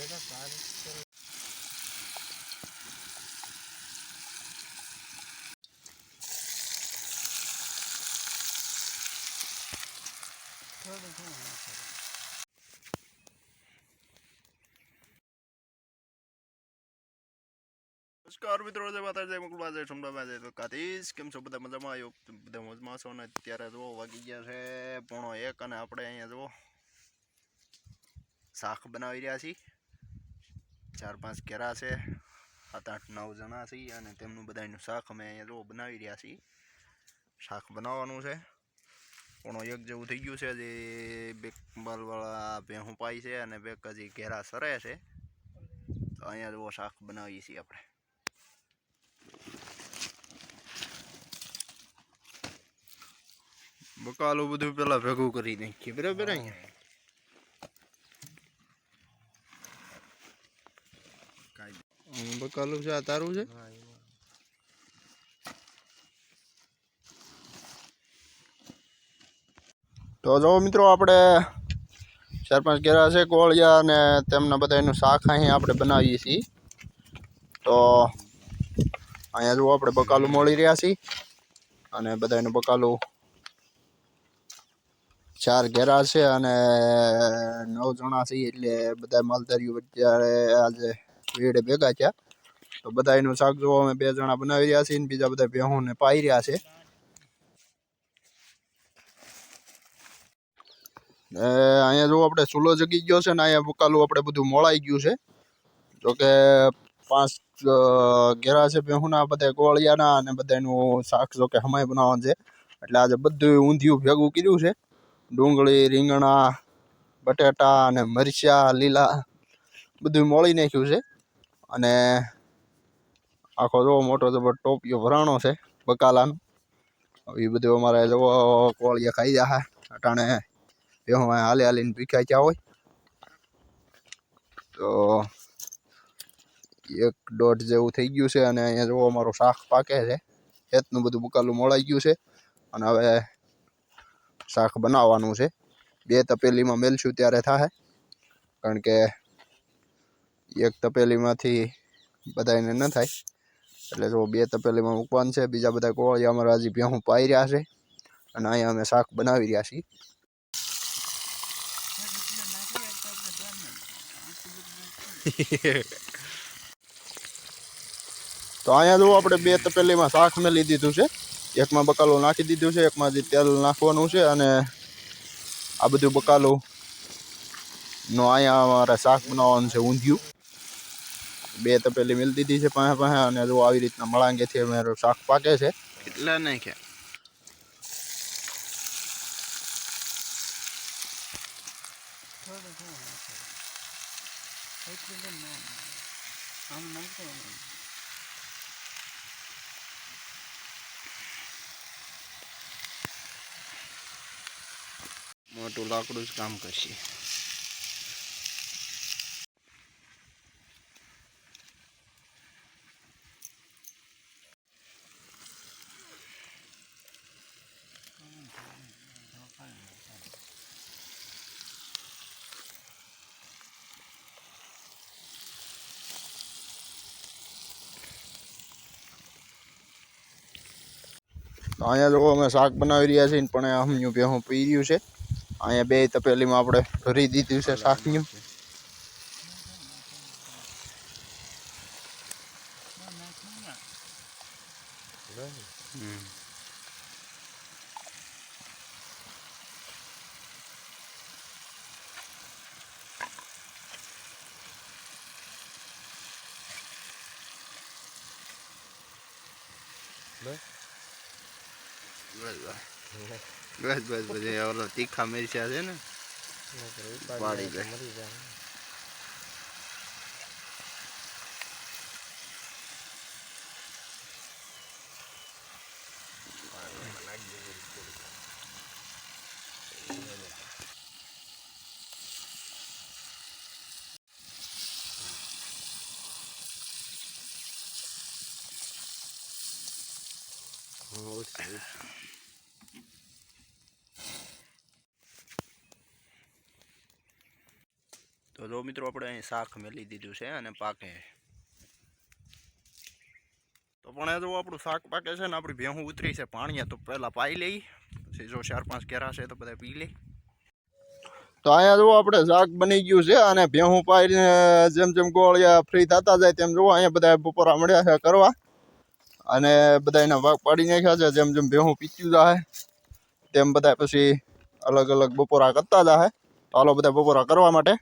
નમસ્કાર મિત્રો, જય માતા જય મુકુલબા જય સોમનાથ, જય કાતીશ કેમ છો બધા મજામાં? આવ્યો બધા મોજમાં છો ને અત્યારે જુઓ, વાગી ગયા છે પોણો એક અને આપણે અહીંયા જુઓ, શાક બનાવી રહ્યા છીએ. ચાર પાંચ કેરા છે. સાત, આઠ, નવ જણા છીએ અને તેમનું બધાનું શાક અમે અહીંયા જો બનાવી રહ્યા છીએ. શાક બનાવવાનું છે. પોણો એક જેવું થઈ ગયું છે જે બે બાલવાળા ભેહું પાય છે અને બે હજી ઘેરા સરે છે. તો અહીંયા જુઓ શાક બનાવીએ છીએ આપણે. બકાલું બધું પેલા ભેગું કરી નાખીએ. બરાબર અહીંયા અહીં બકાલું છે આ તારું છે? તો જો મિત્રો આપણે ચાર પાંચ ઘેરા છે કોળિયા અને તેમના બધા એનું શાક અહીં આપણે બનાવીએ છીએ. તો અહીંયા જુઓ આપણે બકાલું મળી રહ્યા છીએ અને બધા એનું બકાલું ચાર ઘેરા છે અને નવ જણા છીએ એટલે બધા માલધારીઓ અત્યારે આજે વેડે ભેગા થયા. તો બધા એનું શાક જોવો અમે બે જણા બનાવી રહ્યા છીએ બીજા બધા ભેહુંને પાઈ રહ્યા છે. અહીંયા જો આપણે ચૂલો જગી ગયો છે ને અહીંયા બકાલું આપણે બધું મોળાઈ ગયું છે. જો કે પાંચ ઘેરા છે ભેહુંના, બધા ગોળિયાના અને બધાનું શાક જો કે હમાય બનાવવાનું છે. એટલે આજે બધું ઊંધિયું ભેગું કર્યું છે. ડુંગળી, રીંગણા, બટેટા અને મરચાં, લીલા બધું મોળી નાખ્યું છે. અને આખો જો મોટો જબર ટોપિયો ભરાણો છે બકાલાનો. એ બધું અમારે જો કોળિયા ખાઈ જાય અટાણે બેહું અહીંયા હાલી હાલીને ભીખાઈ ગયા હોય. તો એક દોઢ જેવું થઈ ગયું છે અને અહીંયા જોવો અમારું શાક પાકે છે. ખેતનું બધું બકાલું મોળાઈ ગયું છે અને હવે શાક બનાવવાનું છે. બે તપેલીમાં મેલશું ત્યારે થાય કારણ કે એક તપેલીમાંથી બધાને ન થાય. એટલે જો બે તપેલીમાં મૂકવાનું છે, બીજા બધા કોળિયા અમારા હજી ભેહું પાઈ રહ્યા છે અને અહીંયા અમે શાક બનાવી રહ્યા છીએ. તો અહીંયા જો આપણે બે તપેલીમાં શાક મેલી દીધું છે. એકમાં બકાલું નાખી દીધું છે, એકમાં જે તેલ નાખવાનું છે અને આ બધું બકાલું નો અહીંયા અમારે શાક બનાવવાનું છે, ઊંધિયું. બે તપેલી મિલ દીધી છે પાસે પાસે અને જો આવી રીતના મળાંગેથી અમારું શાક પાકે છે. કેટલા નાખ્યા મોટું લાકડું જ કામ કરશે. તો અહીંયા જો અમે શાક બનાવી રહ્યા છીએ પણ કે હું પી રહ્યું છે. અહીંયા બે તપેલીમાં આપણે ભરી દીધું છે શાકનું. બસ બસ બસ બસ તીખા મિરચા છે ને પાડી જાય તો તો જો મિત્રો આપણે અહીં શાક મેલી દીધું છે અને પાકે. તો પણ જો આપણું શાક પાકે છે ને, આપણી ભેહું ઉતરી છે પાણીએ, તો પહેલાં પાઈ લઈ. પછી જો ચાર પાંચ કેરા છે તો બધા પી લઈ તો અહીંયા જુઓ આપણે શાક બની ગયું છે અને ભેહું પાઈને જેમ જેમ ગોળિયા ફ્રી થતા જાય તેમ જુઓ અહીંયા બધા બપોરા મળ્યા છે કરવા. અને બધા એના ભાગ પાડી નાખ્યા છે. જેમ જેમ ભેહું પીત્યું જાય તેમ બધા પછી અલગ અલગ બપોરા કરતા જાય તો બધા બપોરા કરવા માટે